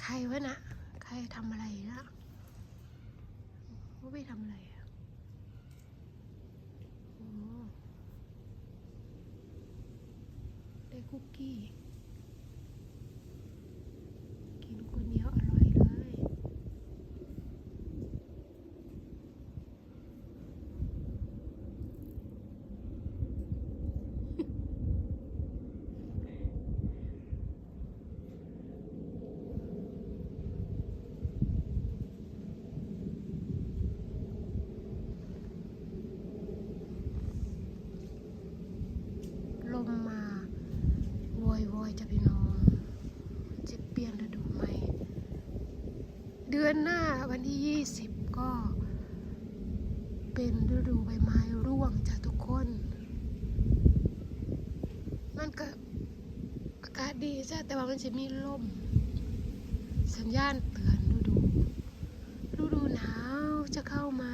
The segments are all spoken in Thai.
ใครวะนะใครทำอะไรนะว่าพี่ทำอะไรอะได้คุกกี้ โวยวอยจะพี่น้องจะเปลี่ยนฤดูใหม่ เดือนหน้าวันที่ 20 ก็เป็นฤดูใบไม้ร่วงจากทุกคน มันก็อากาศดีจ้ะแต่ว่ามันจะมีลมสัญญาณเตือนฤดูฤดูหนาวจะเข้ามา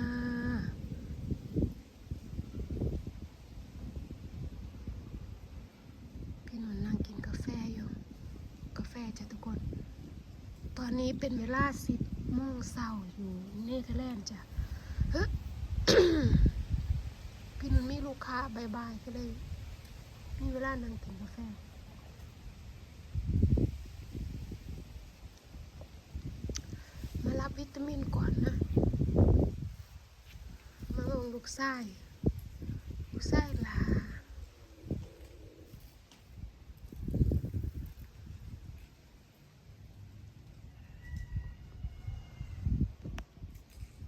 พี่หนุนนั่งกินกาแฟอยู่ กาแฟจ้ะทุกคน ตอนนี้เป็นเวลาสิบโมงเช้าอยู่เนเธอร์แลนด์จ้ะพี่นุนมีลูกค้าบายบายก็เลย มีเวลานั่งกินกาแฟมารับวิตามินก่อนนะ มาลงลูกไส้ลูกไส้ลา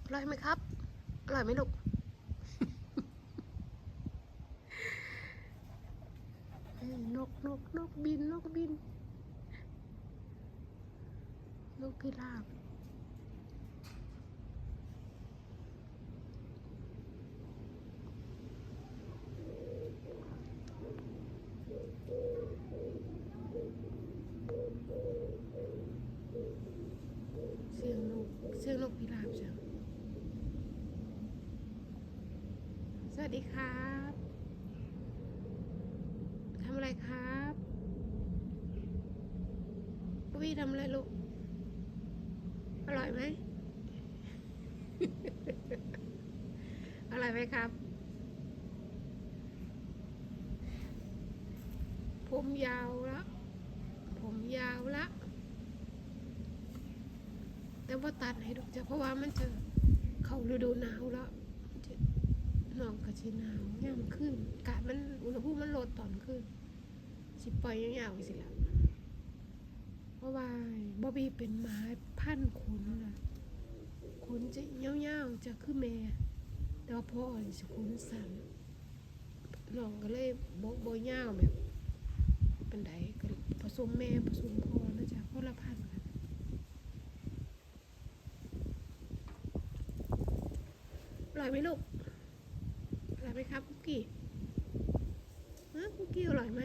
อ ร่อยไหมครับ อร่อยไหมลูก นกนกนกบินนกบิน นกพิราบเสียงนกเสียงนกพิราบจ้ะส วัสดีครับทำอะไรครับปุ้ยทำอะไรลูก อร่อยไหม อร่อยไหมครับ ผมยาวแล้วผมยาวแล้วแต่ว่าตัดให้ดอกจ้ะเพราะว่ามันจะเข้าฤดูหนาวแล้ว ก็สิหนาวย่ำขึ้นอากาศมันอุณหภูมิมันลดตอนขึ้น สิปล่อยยาวๆไปสิละเพราะว่าบอบบี้เป็นหมาพันธุ์ขนนะขนจะเยาวๆจะคือแม่แต่ว่าพ่อนี่สิขนสั้นน้องก็เลยโบโบยาวแบบเป็นไดก็ผสมแม่ผสมพ่อนะจ๊ะคนละพันธุ์กันอร่อยไหมลูก ไหมครับคุกกี้ฮะคุกกี้อร่อยไหม